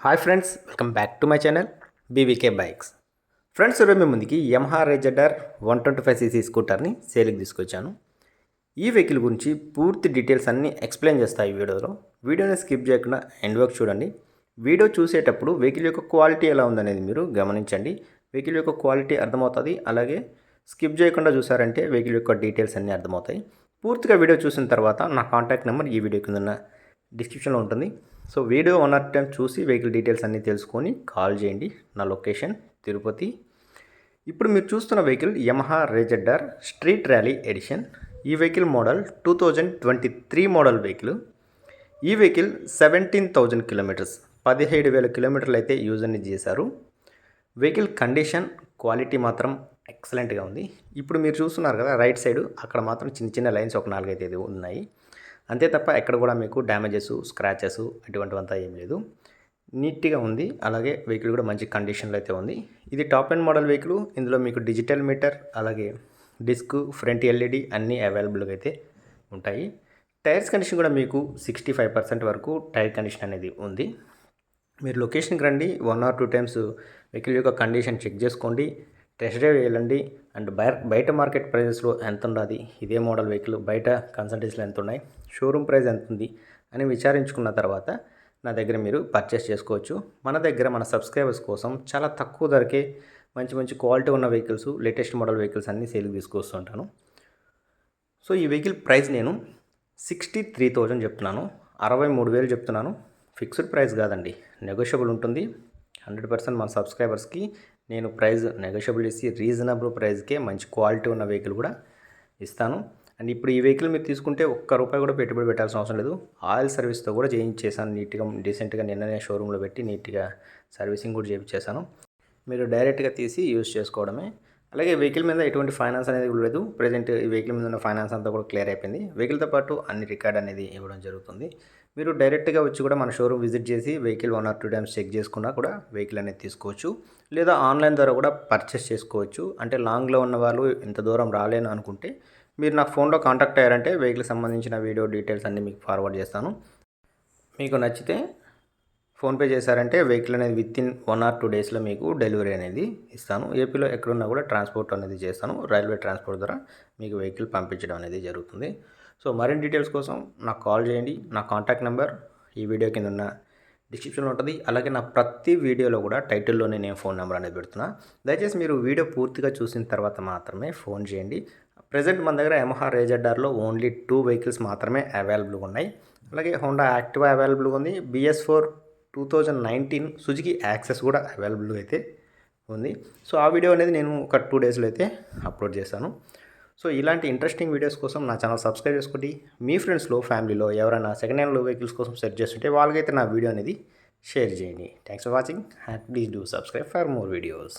Hi friends welcome back to my channel BVK bikes friends ఈరోజు మీ ముందుకి Yamaha RayZR one twenty five CC స్కూటర్ని సేల్కి తీసుకొచ్చాను. ఈ వెహికల్ గురించి పూర్తి డీటెయిల్స్ అన్నీ ఎక్స్ప్లెయిన్ చేస్తాయి ఈ వీడియోలో. వీడియోని స్కిప్ చేయకుండా ఎండ్ వరకు చూడండి. వీడియో చూసేటప్పుడు వెహికల్ యొక్క క్వాలిటీ ఎలా ఉందనేది మీరు గమనించండి. వెహికల్ యొక్క క్వాలిటీ అర్థమవుతుంది అలాగే స్కిప్ చేయకుండా చూసారంటే వెహికల్ యొక్క డీటెయిల్స్ అన్నీ అర్థమవుతాయి. పూర్తిగా వీడియో చూసిన తర్వాత నా కాంటాక్ట్ నెంబర్ ఈ వీడియో కింద డిస్క్రిప్షన్లో ఉంటుంది. So video one or time చూసి వెహికల్ డీటెయిల్స్ అన్నీ తెలుసుకొని కాల్ చేయండి. నా లొకేషన్ తిరుపతి. ఇప్పుడు మీరు చూస్తున్న vehicle Yamaha RayZR street rally edition. ఈ vehicle model two thousand twenty three model vehicle. ఈ వెహికల్ సెవెంటీన్ థౌజండ్ కిలోమీటర్స్ పదిహేడు వేల కిలోమీటర్లు అయితే యూజ్ అనేది చేశారు. వెహికల్ కండిషన్ క్వాలిటీ మాత్రం ఎక్సలెంట్గా ఉంది. ఇప్పుడు మీరు చూస్తున్నారు కదా రైట్ సైడ్ అక్కడ మాత్రం చిన్న చిన్న లైన్స్ ఒక నాలుగైతే ఉన్నాయి. అంతే తప్ప ఎక్కడ కూడా మీకు డ్యామేజెస్ స్క్రాచెస్ అటువంటివంతా ఏం లేదు. నీట్గా ఉంది. అలాగే వెహికల్ కూడా మంచి కండిషన్లో అయితే ఉంది. ఇది టాప్ అండ్ మోడల్ వెహికల్. ఇందులో మీకు డిజిటల్ మీటర్ అలాగే డిస్క్ ఫ్రంట్ ఎల్ఈడి అన్నీ అవైలబుల్గా అయితే ఉంటాయి. టైర్స్ కండిషన్ కూడా మీకు సిక్స్టీ ఫైవ్ పర్సెంట్ వరకు టైర్ కండిషన్ అనేది ఉంది. మీరు లొకేషన్కి రండి. One or two times vehicle యొక్క కండిషన్ చెక్ చేసుకోండి. టెస్ట్ డ్రైవ్ వెళ్ళండి అండ్ బయట బయట మార్కెట్ ప్రైజెస్లో ఎంత ఉన్నది ఇదే మోడల్ వెహికల్ బయట కన్సల్టేషన్లో ఎంత ఉన్నాయి షోరూమ్ ప్రైస్ ఎంత ఉంది అని విచారించుకున్న తర్వాత నా దగ్గర మీరు పర్చేస్ చేసుకోవచ్చు. మన దగ్గర మన సబ్స్క్రైబర్స్ కోసం చాలా తక్కువ ధరకే మంచి మంచి క్వాలిటీ ఉన్న వెహికల్స్ లేటెస్ట్ మోడల్ వెహికల్స్ అన్నీ సేల్కి తీసుకొస్తుంటాను సో ఈ వెహికల్ ప్రైస్ నేను సిక్స్టీ త్రీ థౌజండ్ చెప్తున్నాను. అరవై మూడు వేలు చెప్తున్నాను. ఫిక్స్డ్ ప్రైస్ కాదండి. నెగోషియబుల్ ఉంటుంది. హండ్రెడ్ పర్సెంట్ మన సబ్స్క్రైబర్స్కి నేను ప్రైస్ నెగోషియబుల్ చేసి రీజనబుల్ ప్రైస్కే మంచి క్వాలిటీ ఉన్న వెహికల్ కూడా ఇస్తాను. అండ్ ఇప్పుడు ఈ వెహికల్ మీరు తీసుకుంటే ఒక్క రూపాయి కూడా పెట్టుబడి పెట్టాల్సిన అవసరం లేదు. ఆయిల్ సర్వీస్తో కూడా చేయించేసాను నీట్గా డీసెంట్గా నిన్ననే షోరూంలో పెట్టి నీట్గా సర్వీసింగ్ కూడా చేయించేసాను మీరు డైరెక్ట్గా తీసి యూజ్ చేసుకోవడమే అలాగే వెహికల్ మీద ఎటువంటి ఫైనాన్స్ అనేది కూడా లేదు. ప్రజెంట్ ఈ వెహికల్ మీద ఉన్న ఫైనాన్స్ అంతా కూడా క్లియర్ అయిపోయింది. వెహికల్తో పాటు అన్ని రికార్డ్ అనేది ఇవ్వడం జరుగుతుంది. మీరు డైరెక్ట్గా వచ్చి కూడా మన షోరూమ్ విజిట్ చేసి vehicle one or two times check చేసుకున్నా కూడా వెహికల్ అనేది తీసుకోవచ్చు. లేదా ఆన్లైన్ ద్వారా కూడా పర్చేస్ చేసుకోవచ్చు. అంటే లాంగ్లో ఉన్న వాళ్ళు ఇంత దూరం రాలేను అనుకుంటే మీరు నాకు ఫోన్లో కాంటాక్ట్ అయ్యారంటే వెహికల్ సంబంధించిన వీడియో డీటెయిల్స్ అన్నీ మీకు ఫార్వర్డ్ చేస్తాను. మీకు నచ్చితే ఫోన్పే చేశారంటే వెహికల్ అనేది within one or two డేస్లో మీకు డెలివరీ అనేది ఇస్తాను. ఏపీలో ఎక్కడున్నా కూడా ట్రాన్స్పోర్ట్ అనేది చేస్తాను. రైల్వే ట్రాన్స్పోర్ట్ ద్వారా మీకు వెహికల్ పంపించడం అనేది జరుగుతుంది. సో మరిన్ని డీటెయిల్స్ కోసం నాకు కాల్ చేయండి. నా కాంటాక్ట్ నెంబర్ ఈ వీడియో కింద ఉన్న డిస్క్రిప్షన్లో ఉంటుంది. అలాగే నా ప్రతి వీడియోలో కూడా టైటిల్లోనే నేను ఫోన్ నెంబర్ అనేది పెడుతున్నా. దయచేసి మీరు వీడియో పూర్తిగా చూసిన తర్వాత మాత్రమే ఫోన్ చేయండి. ప్రజెంట్ మన దగ్గర యమహా రేజెడ్ఆర్లో ఓన్లీ టూ వెహికల్స్ మాత్రమే అవైలబుల్గా ఉన్నాయి. అలాగే హోండా యాక్టివా అవైలబుల్గా ఉంది. BS four two thousand nineteen Suzuki Access కూడా అవైలబుల్గా అయితే ఉంది. సో ఆ వీడియో అనేది నేను ఒక టూ డేస్లో అయితే అప్లోడ్ చేశాను. సో ఇలాంటి ఇంట్రెస్టింగ్ వీడియోస్ కోసం నా ఛానల్ సబ్స్క్రైబ్ చేసుకోండి. మీ ఫ్రెండ్స్లో ఫ్యామిలీలో ఎవరైనా సెకండ్ హ్యాండ్ వెహికల్స్ కోసం సెర్చ్ చేస్తుంటే వాళ్ళకైతే నా వీడియో అనేది షేర్ చేయండి. Thanks for watching. Please do subscribe for more videos.